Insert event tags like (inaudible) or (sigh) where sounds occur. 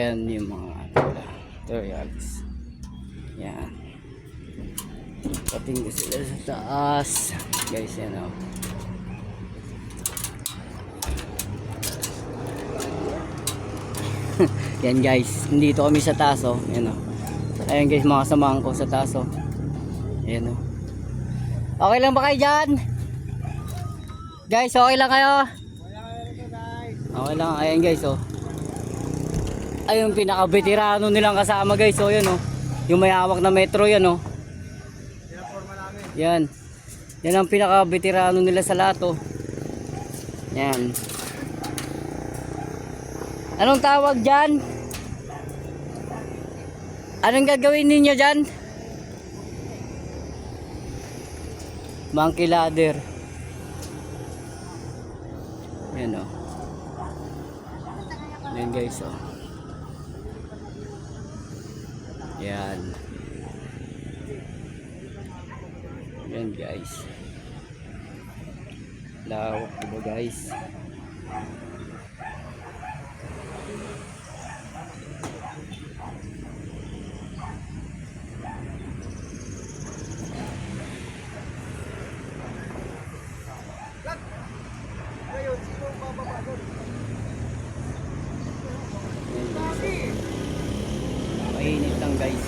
Yan yung mga ano, tutorials. Yan. Pating sila sa taas. Guys, yan o. (laughs) yan guys, nandito kami sa taas oh. Yan o. Ayan guys, mga samahan ko sa taas oh. Yan o. Okay lang ba kayo dyan? Guys, okay lang kayo? Okay lang, ayan guys oh. Ay yung pinaka-veterano nilang kasama guys, oh yan oh. Yung may hawak na metro yan oh. Yan. Yan ang pinaka-veterano nila sa lahat oh. Yan. Anong tawag dyan? Anong gagawin ninyo dyan? Monkey ladder. Yan oh. Yan guys oh. Yan. Yan guys. Lawak diba guys? mainit lang guys.